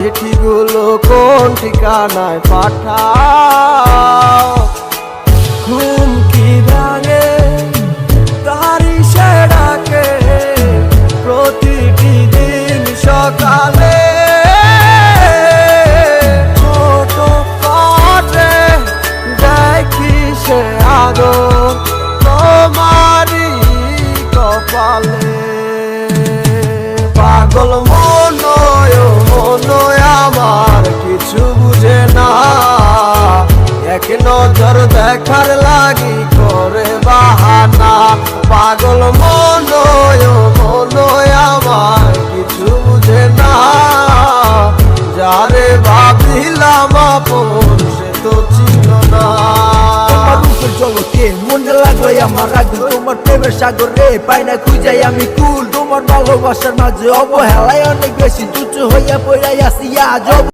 চিঠিগুলো কোন ঠিকানায় পাঠাও? ঘুম কি ভাঙে? তারি সে ডাকে। প্রতিটি দিন সকালে ছোট কাটে। দেখি কপালে। পাগল নজর দেখার লাগি করে বাহানা। পাগল মনয় মনয় আমার কিছু বুঝে না। যারে ভাবিলাম সে তো ছিল না। মন আমি কুল। তোমার ভালোবাসার মাঝে অবহেলায় অনেক বেশি তুচ্ছ হইয়া পড়াই আসি আজ